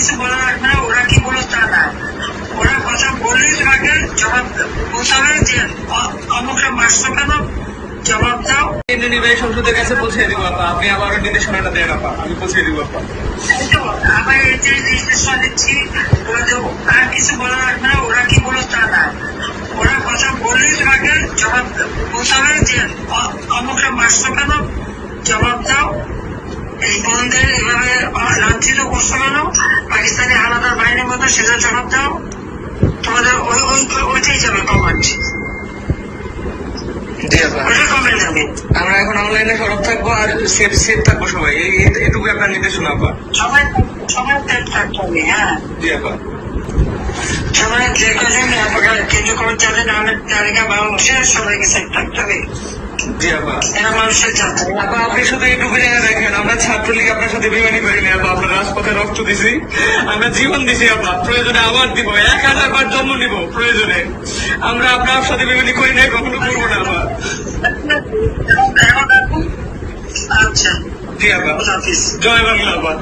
কিছু বলা লাগবে না ওরা কি বলো তা না। ওরা কথা বললেই তোমাকে জবাব বলতে হবে যে অ- অমুকটা মারছো কেন জবাব দাও। নির্বাহী সংসদের কাছে পৌঁছে দিব আপা। আপনি আবারও নির্দেশনাটা দেন আপা। আমি পৌঁছে দিব আপা। এই তো এই যে নির্দেশনা দিচ্ছি ওরা আর কিছু বলা লাগবে না ওরা কি বলো তা না। ওরা কথা বললেই তোমাকে জবাব বলতে হবে যে অমুকটা মারছো কেন জবাব দাও। এই বোনদের এভাবে লাঞ্ছিত করছ কেন? সেটা জবাব দাও। তোমাদের ওই ওই ওইটাই যাবে কমান্ড জি আপা ওটা কমে যাবে আমরা এখন অনলাইনে সরব থাকব আর সেফ সেফ থাকব সবাই। এটুকু আপনার নির্দেশনা আপা সবাই সবাই ত্যাগ থাকতে হবে হ্যাঁ। জি আপা সবাই যে কজন আপনার কেন্দ্র করে যাদের নামের তালিকা বাংলাদেশের সবাইকে সেট থাকতে হবে। জি আপা। এরা মানুষের জানতে আপা আপনি শুধু এটুকু জায়গা দেখেন আমরা ছাত্রলীগ আপনার সাথে বিমানি করিনি আপা আমরা রাজপথে রক্ত দিছি। আমরা জীবন দিছি আপা প্রয়োজনে আবার দিব এক হাজার বার জন্ম নিব প্রয়োজনে। আমরা আপনার সাথে বিমানি করি নাই কখনো করব না আপা। আচ্ছা। জি আপা। জয় বাংলা আপা।